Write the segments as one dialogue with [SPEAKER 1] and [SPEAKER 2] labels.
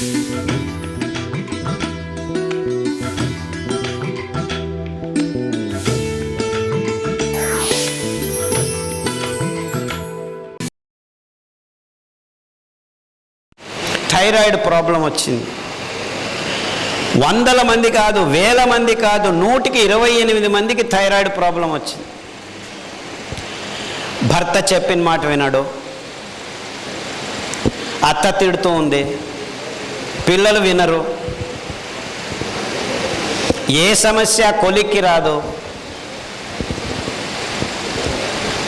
[SPEAKER 1] Thyroid problem వచ్చింది. వందల మంది కాదు వేల మంది కాదు నూటికి ఇరవై ఎనిమిది మందికి థైరాయిడ్ ప్రాబ్లం వచ్చింది. భర్త చెప్పిన మాట వినడు. అత్త తిడుతూ ఉంది. పిల్లలు వినరు. ఏ సమస్య కొలిక్కి రాదు.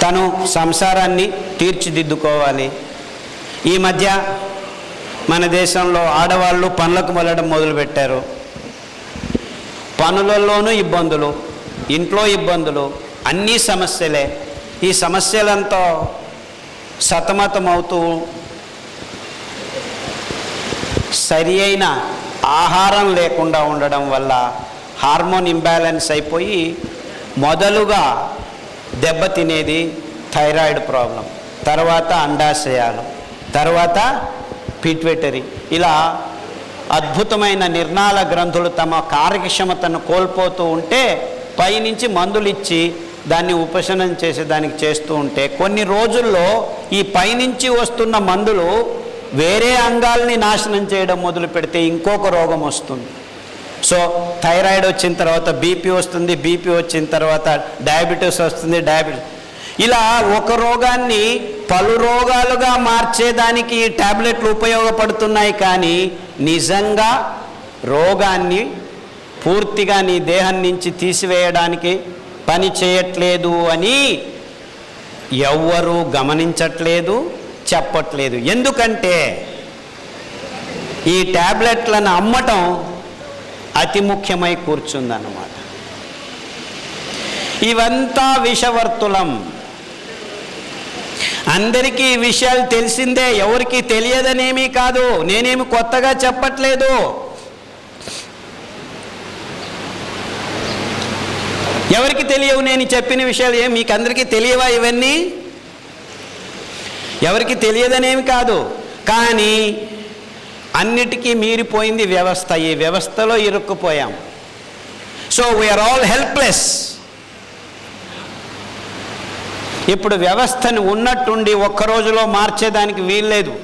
[SPEAKER 1] తను సంసారాన్ని తీర్చిదిద్దుకోవాలి. ఈ మధ్య మన దేశంలో ఆడవాళ్ళు పనులకు వెళ్ళడం మొదలుపెట్టారు. పనులలోనూ ఇబ్బందులు ఇంట్లో ఇబ్బందులు అన్నీ సమస్యలే. ఈ సమస్యలంతా సతమతమవుతూ సరి అయిన ఆహారం లేకుండా ఉండడం వల్ల హార్మోన్ ఇంబ్యాలెన్స్ అయిపోయి మొదలుగా దెబ్బతినేది థైరాయిడ్ ప్రాబ్లం తర్వాత అండాశయాలు తర్వాత పిట్వెటరీ ఇలా అద్భుతమైన నిర్ణాల గ్రంథులు తమ కార్యక్షమతను కోల్పోతూ ఉంటే పైనుంచి మందులు ఇచ్చి దాన్ని ఉపశమనం చేసే దానికి చేస్తూ ఉంటే కొన్ని రోజుల్లో ఈ పైనుంచి వస్తున్న మందులు వేరే అంగాల్ని నాశనం చేయడం మొదలు పెడితే ఇంకొక రోగం వస్తుంది. సో థైరాయిడ్ వచ్చిన తర్వాత బీపీ వస్తుంది బీపీ వచ్చిన తర్వాత డయాబెటీస్ వస్తుంది డయాబెటీస్. ఇలా ఒక రోగాన్ని పలు రోగాలుగా మార్చేదానికి ఈ ట్యాబ్లెట్లు ఉపయోగపడుతున్నాయి కానీ నిజంగా రోగాన్ని పూర్తిగా నీ దేహం నుంచి తీసివేయడానికి పని చేయట్లేదు అని ఎవ్వరూ గమనించట్లేదు. చెప్పట్లేదు. ఎందుకంటే ఈ టాబ్లెట్లను అమ్మటం అతి ముఖ్యమై కూర్చుందన్నమాట. ఇవంతా విషవర్తులం. అందరికీ ఈ విషయాలు తెలిసిందే ఎవరికి తెలియదనేమీ కాదు. నేనేమి కొత్తగా చెప్పట్లేదు. ఎవరికి తెలియవు నేను చెప్పిన విషయాలు ఏం? మీకు అందరికీ తెలియవా ఇవన్నీ? ఎవరికి తెలియదనేమి కాదు. కానీ అన్నిటికీ మీరిపోయింది వ్యవస్థ. ఈ వ్యవస్థలో ఇరుక్కుపోయాం. So we are all helpless ఇప్పుడు వ్యవస్థను ఉన్నట్టుండి ఒక్క రోజులో మార్చేదానికి వీల్లేదు.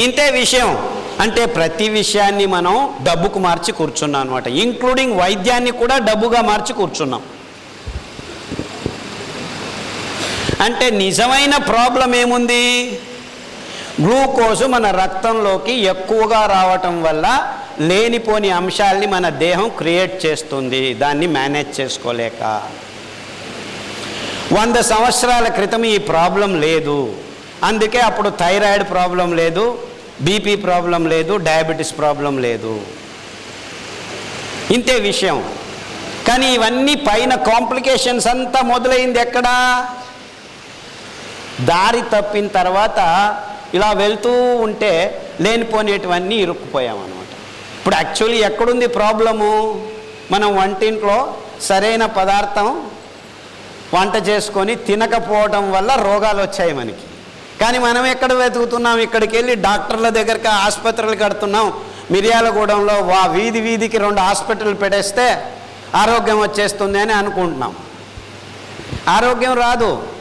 [SPEAKER 1] ఇంతే విషయం. అంటే ప్రతి విషయాన్ని మనం డబ్బుకు మార్చి కూర్చున్నాం అనమాట ఇంక్లూడింగ్ వైద్యాన్ని కూడా డబ్బుగా మార్చి కూర్చున్నాం. అంటే నిజమైన ప్రాబ్లం ఏముంది? గ్లూకోజ్ మన రక్తంలోకి ఎక్కువగా రావటం వల్ల లేనిపోని అంశాల్ని మన దేహం క్రియేట్ చేస్తుంది దాన్ని మేనేజ్ చేసుకోలేక. వంద సంవత్సరాల క్రితం ఈ ప్రాబ్లం లేదు. అందుకే అప్పుడు థైరాయిడ్ ప్రాబ్లం లేదు బీపీ ప్రాబ్లం లేదు డయాబెటీస్ ప్రాబ్లం లేదు. ఇంతే విషయం. కానీ ఇవన్నీ పైన కాంప్లికేషన్స్ అంతా మొదలైంది ఎక్కడా? దారి తప్పిన తర్వాత ఇలా వెళ్తూ ఉంటే లేనిపోనేటివన్నీ ఇరుక్కుపోయామన్నమాట. ఇప్పుడు యాక్చువల్లీ ఎక్కడుంది ప్రాబ్లము? మనం వంటింట్లో సరైన పదార్థం వంట చేసుకొని తినకపోవడం వల్ల రోగాలు వచ్చాయి మనకి. కానీ మనం ఎక్కడ వెతుకుతున్నాం? ఇక్కడికి వెళ్ళి డాక్టర్ల దగ్గరికి ఆసుపత్రులు కడుతున్నాం. మిర్యాలగూడెంలో వా వీధి వీధికి రెండు హాస్పిటల్ పెట్టేస్తే ఆరోగ్యం వచ్చేస్తుంది అని అనుకుంటున్నాం. ఆరోగ్యం రాదు.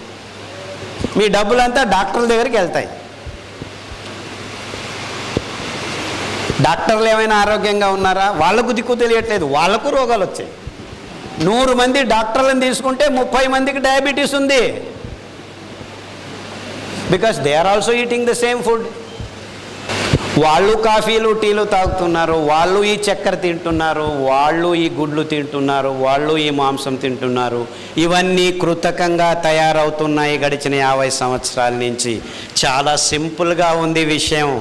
[SPEAKER 1] మీ డబ్బులంతా డాక్టర్ల దగ్గరికి వెళ్తాయి. డాక్టర్లు ఏమైనా ఆరోగ్యంగా ఉన్నారా? వాళ్ళకు దిక్కు తెలియట్లేదు. వాళ్ళకు రోగాలు వచ్చాయి. నూరు మంది డాక్టర్లను తీసుకుంటే ముప్పై మందికి డయాబెటీస్ ఉంది. Because they are also eating the same food వాళ్ళు కాఫీలు టీలు తాగుతున్నారు వాళ్ళు ఈ చక్కెర తింటున్నారు వాళ్ళు ఈ గుడ్లు తింటున్నారు వాళ్ళు ఈ మాంసం తింటున్నారు. ఇవన్నీ కృతకంగా తయారవుతున్నాయి గడిచిన యాభై సంవత్సరాల నుంచి. చాలా సింపుల్గా ఉంది విషయం.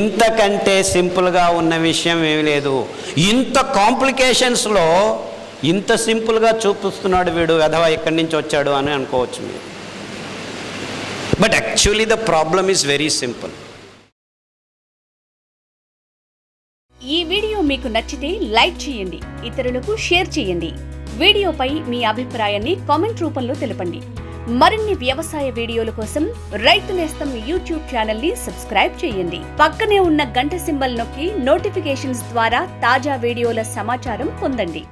[SPEAKER 1] ఇంతకంటే సింపుల్గా ఉన్న విషయం ఏమీ లేదు. ఇంత కాంప్లికేషన్స్లో ఇంత సింపుల్గా చూపిస్తున్నాడు వీడు వెధవ ఎక్కడి నుంచి వచ్చాడు అని అనుకోవచ్చు మీరు. But actually the problem is very simple
[SPEAKER 2] ఈ వీడియో మీకు నచ్చితే లైక్ చేయండి ఇతరులకు షేర్ చేయండి. వీడియోపై మీ అభిప్రాయాన్ని కామెంట్ రూపంలో తెలపండి. మరిన్ని వ్యవసాయ వీడియోల కోసం రైతు నేస్తం యూట్యూబ్ ఛానల్ని సబ్స్క్రైబ్ చేయండి. పక్కనే ఉన్న గంట సింబల్ నొక్కి నోటిఫికేషన్స్ ద్వారా తాజా వీడియోల సమాచారం పొందండి.